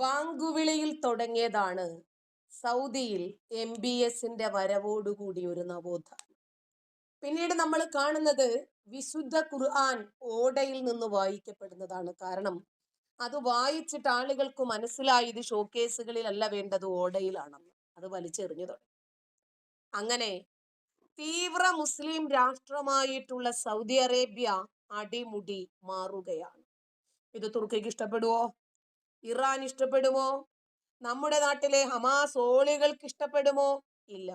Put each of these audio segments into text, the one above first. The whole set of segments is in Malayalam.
ബാങ്കുവിളിയിൽ തുടങ്ങിയതാണ്. സൗദിയിൽ എം ബി എസിന്റെ വരവോടുകൂടി ഒരു നവോത്ഥാനം. പിന്നീട് നമ്മൾ കാണുന്നത് വിശുദ്ധ ഖുർആൻ ഓടയിൽ നിന്ന് വായിക്കപ്പെടുന്നതാണ്. കാരണം അത് വായിച്ചിട്ട് ആളുകൾക്ക് മനസ്സിലായി ഇത് ഷോക്കേസുകളിലല്ല വേണ്ടത് ഓടയിലാണെന്ന്. അത് വലിച്ചെറിഞ്ഞു തുടങ്ങി. അങ്ങനെ തീവ്ര മുസ്ലിം രാഷ്ട്രമായിട്ടുള്ള സൗദി അറേബ്യ അടിമുടി മാറുകയാണ്. ഇത് തുർക്കിക്ക് ഇഷ്ടപ്പെടുവോ? ഇറാൻ ഇഷ്ടപ്പെടുമോ? നമ്മുടെ നാട്ടിലെ ഹമാസ് ഓളികൾക്ക് ഇഷ്ടപ്പെടുമോ? ഇല്ല.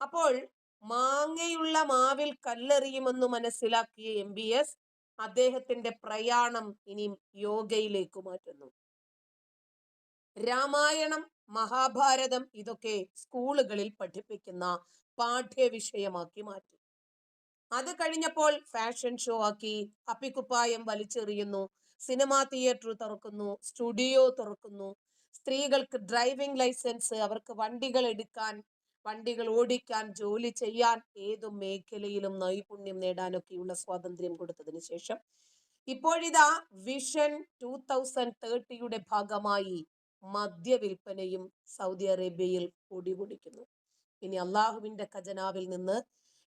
അപ്പോൾ മാങ്ങയുള്ള മാവിൽ കല്ലെറിയുമെന്ന് മനസ്സിലാക്കിയ എം ബി എസ് അദ്ദേഹത്തിന്റെ പ്രയാണം ഇനി യോഗയിലേക്ക് മാറ്റുന്നു. രാമായണം മഹാഭാരതം ഇതൊക്കെ സ്കൂളുകളിൽ പഠിപ്പിക്കുന്ന പാഠ്യവിഷയമാക്കി മാറ്റി. അത് കഴിഞ്ഞപ്പോൾ ഫാഷൻ ഷോ ആക്കി അപ്പിക്കുപ്പായം വലിച്ചെറിയുന്നു. സിനിമാ തിയേറ്റർ തുറക്കുന്നു സ്റ്റുഡിയോ തുറക്കുന്നു. സ്ത്രീകൾക്ക് ഡ്രൈവിംഗ് ലൈസൻസ് അവർക്ക് വണ്ടികൾ എടുക്കാൻ വണ്ടികൾ ഓടിക്കാൻ ജോലി ചെയ്യാൻ ഏതു മേഖലയിലും നൈപുണ്യം നേടാനൊക്കെയുള്ള സ്വാതന്ത്ര്യം കൊടുത്തതിന് ശേഷം ഇപ്പോഴിതാ വിഷൻ ടൂ തൗസൻഡ് തേർട്ടിയുടെ ഭാഗമായി മദ്യവിൽപ്പനയും സൗദി അറേബ്യയിൽ പൊടിപൊടിക്കുന്നു ഇനി അള്ളാഹുവിന്റെ ഖജനാവിൽ നിന്ന്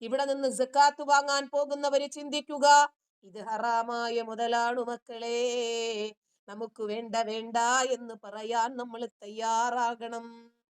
ഇവിടെ നിന്ന് ജക്കാത്ത് വാങ്ങാൻ പോകുന്നവര് ചിന്തിക്കുക. ഇത് ഹറാമായ മുതലാണു മക്കളെ. നമുക്ക് വേണ്ട വേണ്ട എന്ന് പറയാൻ നമ്മൾ തയ്യാറാകണം.